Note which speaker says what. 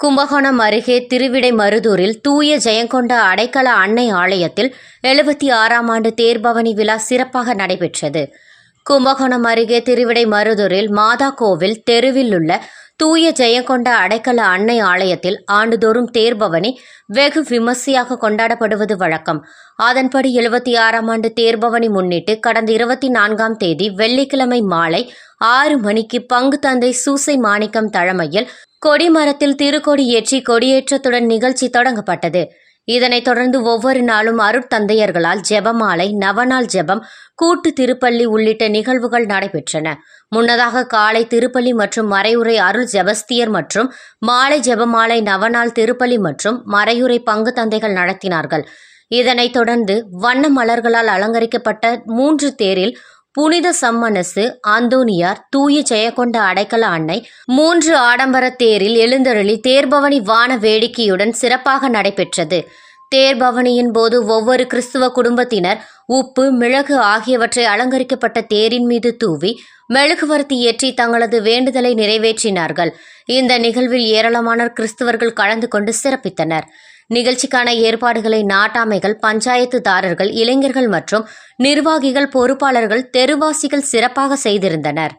Speaker 1: கும்பகோணம் அருகே திருவிடை மருதூரில் தூய ஜெயங்கொண்ட அடைக்கல அன்னை ஆலயத்தில் எழுபத்தி ஆறாம் ஆண்டு தேர்பவனி விழா சிறப்பாக நடைபெற்றது. கும்பகோணம் அருகே திருவிடை மருதூரில் மாதா கோவில் தெருவில் உள்ள தூய ஜெயங்கொண்ட அடைக்கல அன்னை ஆலயத்தில் ஆண்டுதோறும் தேர்பவனி வெகு விமர்சையாக கொண்டாடப்படுவது வழக்கம். அதன்படி எழுபத்தி ஆறாம் ஆண்டு தேர்பவனி முன்னிட்டு கடந்த இருபத்தி நான்காம் தேதி வெள்ளிக்கிழமை மாலை ஆறு மணிக்கு பங்கு தந்தை சூசை மாணிக்கம் தலைமையில் கொடிமரத்தில் திருக்கொடி ஏற்றி கொடியேற்றத்துடன் நிகழ்ச்சி தொடங்கப்பட்டது. இதனைத் தொடர்ந்து ஒவ்வொரு நாளும் அருட்தந்தையர்களால் ஜெபமாலை நவநாள் ஜெபம் கூட்டு திருப்பள்ளி உள்ளிட்ட நிகழ்வுகள் நடைபெற்றன. முன்னதாக காலை திருப்பள்ளி மற்றும் மறையுறை அருள் ஜெபஸ்தியர் மற்றும் மாலை ஜெபமாலை நவநாள் திருப்பள்ளி மற்றும் மறையுறை பங்கு தந்தைகள் நடத்தினார்கள். இதனைத் தொடர்ந்து வண்ண மலர்களால் அலங்கரிக்கப்பட்ட மூன்று தேரில் புனித சம்மனசு அந்தோனியார் தூய ஜெயகொண்ட அடைக்கல அன்னை மூன்று ஆடம்பர தேரில் எழுந்தருளி தேர்பவனி வான வேடிக்கையுடன் சிறப்பாக நடைபெற்றது. தேர்பவனியின் போது ஒவ்வொரு கிறிஸ்துவ குடும்பத்தினர் உப்பு மிளகு ஆகியவற்றை அலங்கரிக்கப்பட்ட தேரின் மீது தூவி மெழுகுவர்த்தி ஏற்றி தங்களது வேண்டுதலை நிறைவேற்றினார்கள். இந்த நிகழ்வில் ஏராளமான கிறிஸ்தவர்கள் கலந்து கொண்டு சிறப்பித்தனர். நிகழ்ச்சிக்கான ஏற்பாடுகளை நாட்டாமைகள் பஞ்சாயத்துதாரர்கள் இளைஞர்கள் மற்றும் நிர்வாகிகள் பொறுப்பாளர்கள் தெருவாசிகள் சிறப்பாக செய்திருந்தனர்.